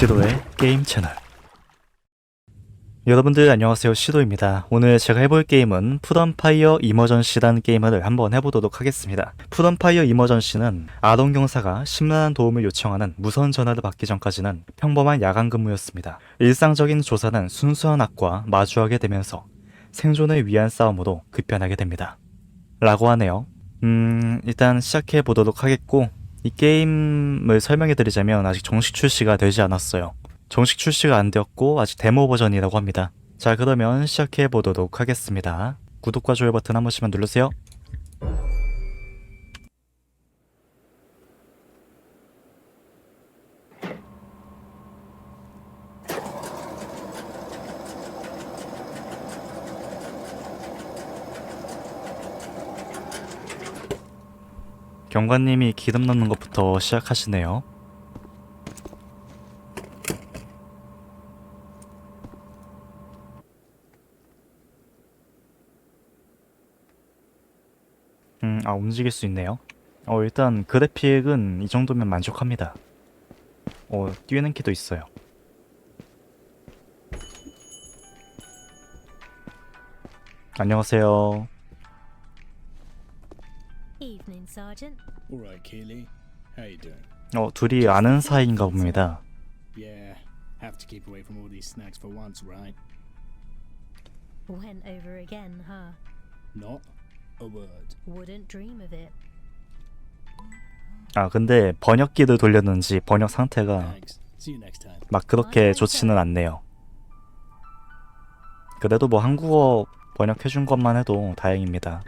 시도의 게임 채널. 여러분들 안녕하세요. 시도입니다. 오늘 제가 해볼 게임은 푸던파이어 이머전시란 게임을 한번 해보도록 하겠습니다. 푸던파이어 이머전시는 아동 경사가 심란한 도움을 요청하는 무선 전화를 받기 전까지는 평범한 야간 근무였습니다. 일상적인 조사는 순수한 악과 마주하게 되면서 생존을 위한 싸움으로 급변하게 됩니다. 라고 하네요. 음 일단 시작해 보도록 하겠고 이 게임을 설명해 드리자면 아직 정식 출시가 되지 않았어요. 정식 출시가 안 되었고 아직 데모 버전이라고 합니다. 자 그러면 시작해 보도록 하겠습니다. 구독과 좋아요 버튼 한 번씩만 누르세요. 경관님이 기름 넣는 것부터 시작하시네요. 음, 아, 움직일 수 있네요. 어, 일단 그래픽은 이 정도면 만족합니다. 어, 뛰는 키도 있어요. 안녕하세요. Evening, Sergeant. All right, Keely. How you doing? 어, 둘이 아는 사이인가 봅니다. Yeah, have to keep away from all these snacks for once, right? Went over again, huh? Not a word. Wouldn't dream of it. 아, 근데 번역기를 돌렸는지 번역 상태가 Thanks. See you next time. 막 그렇게 좋지는 않네요. 그래도 뭐 한국어 번역해준 것만 해도 다행입니다.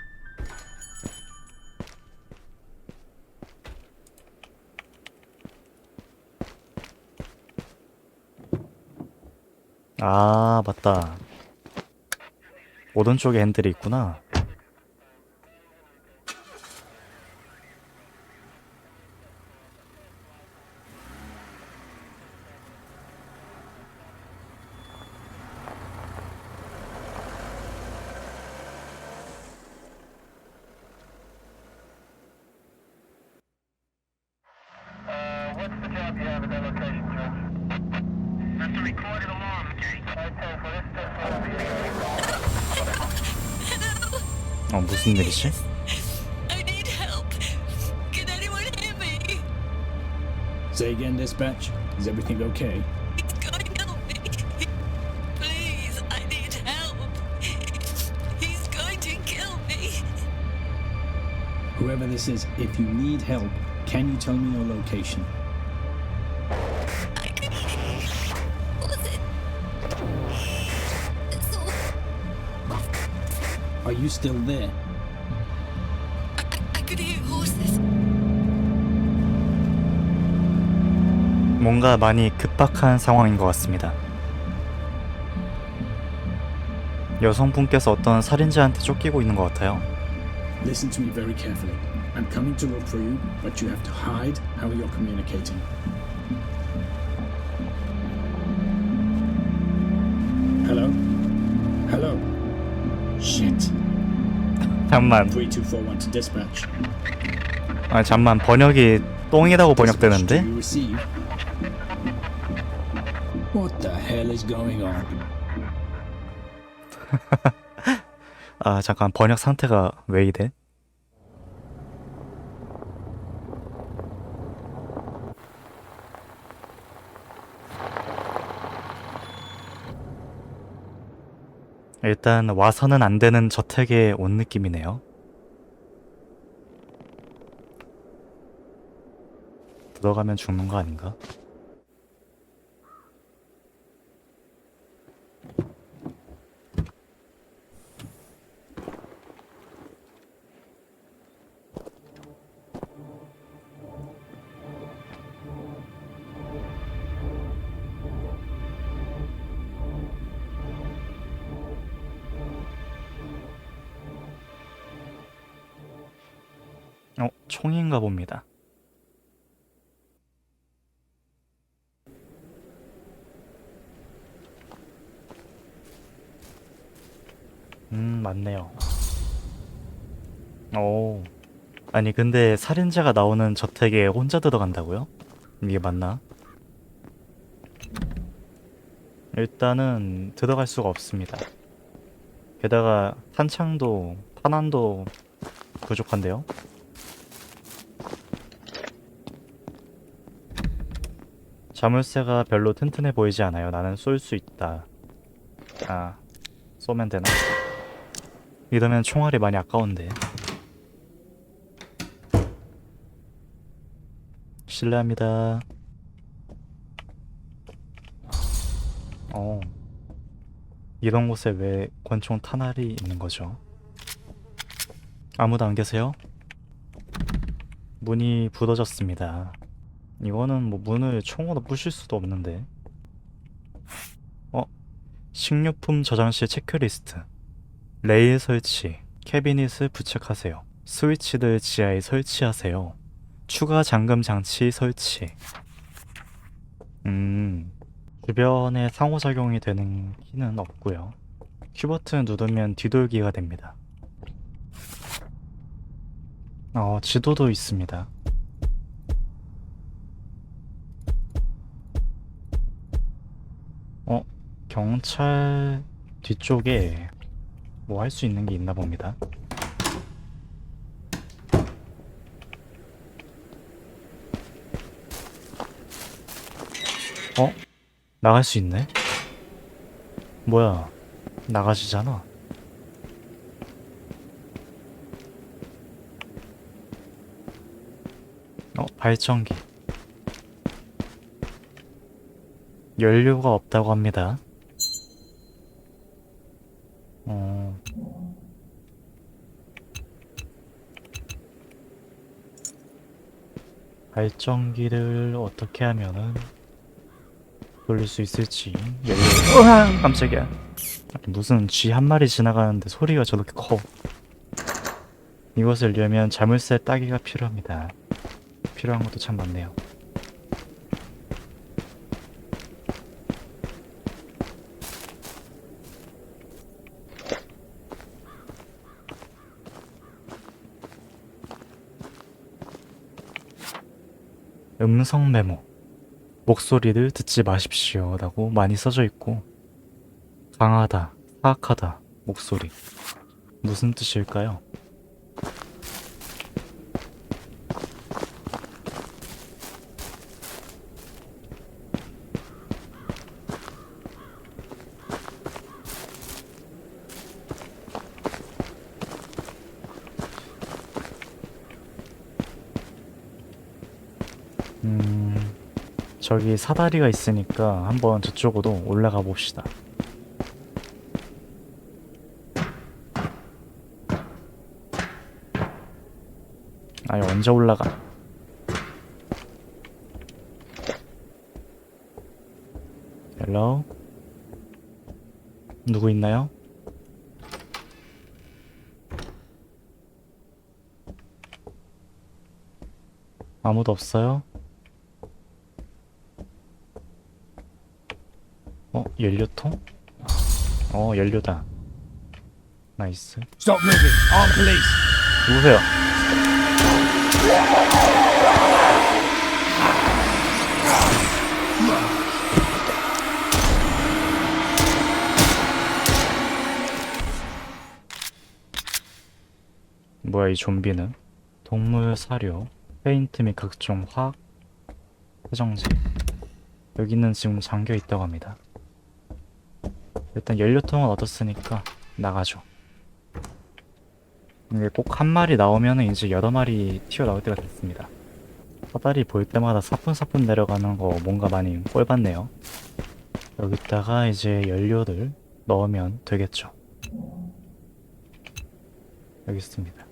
아, 맞다. 오른쪽에 핸들이 있구나. Uh, what's the job you have at that location, Joe? That's a recorded alarm, okay? Okay, for this stuff, 어, 무슨 일이지? I need help. Can anyone hear me? Say again, dispatch. Is everything okay? He's going to help me. Please, I need help. He's going to kill me. Whoever this is, if you need help, can you tell me your location? Are you still there? I, I could hear horses. 뭔가 많이 급박한 상황인 것 같습니다. 여성분께서 어떤 살인자한테 쫓기고 있는 것 같아요. Listen to me very carefully. I'm coming to look for you, but you have to hide how you're communicating. Hello? 잠만, 3241 to dispatch. 아 잠만 번역이 똥이라고 번역되는데? What the hell is going on? 아 잠깐 번역 상태가 왜 이래? 일단 와서는 안 되는 저택에 온 느낌이네요. 들어가면 죽는 거 아닌가? 어, 총인가 봅니다. 음, 맞네요. 오. 아니, 근데 살인자가 나오는 저택에 혼자 들어간다고요? 이게 맞나? 일단은 들어갈 수가 없습니다. 게다가 탄창도 탄환도 부족한데요. 자물쇠가 별로 튼튼해 보이지 않아요. 나는 쏠 수 있다. 아, 쏘면 되나? 이러면 총알이 많이 아까운데. 실례합니다. 어. 이런 곳에 왜 권총 탄알이 있는 거죠? 아무도 안 계세요? 문이 부러졌습니다. 이거는 뭐 문을 총으로 부실 수도 없는데. 어? 식료품 저장실 체크리스트. 레일 설치. 캐비닛을 부착하세요. 스위치들 지하에 설치하세요. 추가 잠금 장치 설치. 음. 주변에 상호작용이 되는 키는 없고요. 큐 버튼 누르면 뒤돌기가 됩니다. 어, 지도도 있습니다. 어, 경찰 뒤쪽에 뭐 할 수 있는 게 있나 봅니다. 어? 나갈 수 있네? 뭐야, 나가시잖아. 어, 발전기. 연료가 없다고 합니다. 어. 발전기를 어떻게 하면은 돌릴 수 있을지 연료. 으아! 깜짝이야. 무슨 쥐 한 마리 지나가는데 소리가 저렇게 커. 이것을 열면 자물쇠 따기가 필요합니다. 필요한 것도 참 많네요. 음성 메모. 목소리를 듣지 마십시오. 라고 많이 써져 있고, 강하다, 사악하다, 목소리. 무슨 뜻일까요? 저기 사다리가 있으니까 한번 저쪽으로 올라가 봅시다. 아니, 언제 올라가? 헬로? 누구 있나요? 아무도 없어요? 어, 연료통? 어, 연료다. 나이스. Stop moving. Armed police. 누구세요? 뭐야 이 좀비는? 동물 사료, 페인트 및 각종 화학 세정제. 여기는 지금 잠겨 있다고 합니다. 일단 연료통을 얻었으니까 나가죠. 이게 꼭 한 마리 나오면은 이제 여러 마리 튀어나올 때가 됐습니다. 사다리 볼 때마다 사뿐사뿐 내려가는 거 뭔가 많이 꼴받네요. 여기다가 이제 연료를 넣으면 되겠죠. 여기 있습니다.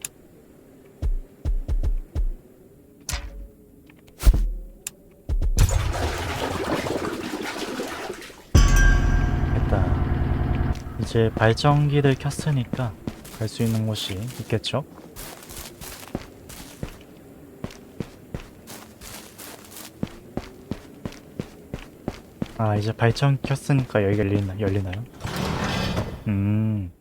이제 발전기를 켰으니까 갈 수 있는 곳이 있겠죠? 아 이제 발전 켰으니까 여기가 열리나, 열리나요? 음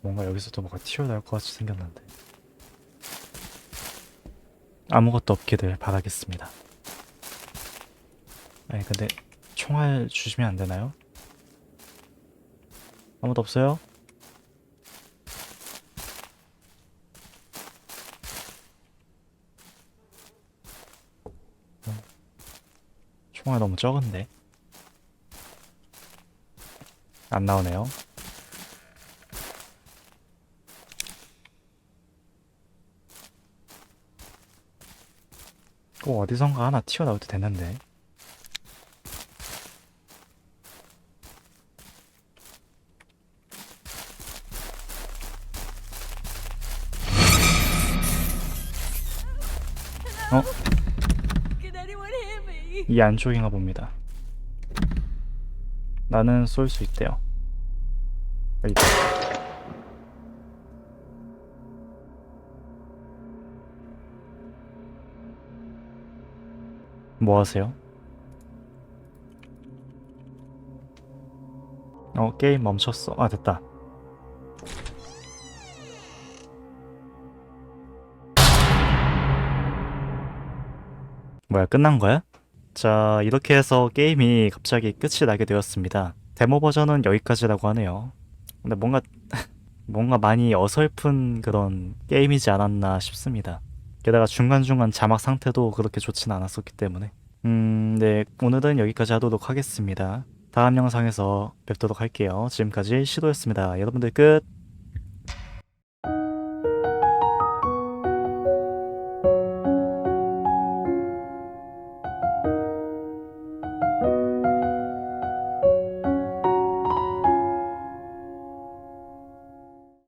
뭔가 여기서도 뭐가 튀어나올 것 같이 생겼는데 아무것도 없기를 바라겠습니다 아니 근데 총알 주시면 안 되나요? 아무도 없어요? 어, 총알 너무 적은데 안 나오네요. 꼭 어디선가 하나 튀어나올 때 됐는데. 어? 이 안쪽인가 봅니다. 나는 쏠 수 있대요. 여기. 뭐 하세요? 어, 게임 멈췄어. 아, 됐다. 뭐야, 끝난 거야? 자, 이렇게 해서 게임이 갑자기 끝이 나게 되었습니다. 데모 버전은 여기까지라고 하네요. 근데 뭔가, 뭔가 많이 어설픈 그런 게임이지 않았나 싶습니다. 게다가 중간중간 자막 상태도 그렇게 좋진 않았었기 때문에. 음, 네, 오늘은 여기까지 하도록 하겠습니다. 다음 영상에서 뵙도록 할게요. 지금까지 시도였습니다. 여러분들 끝!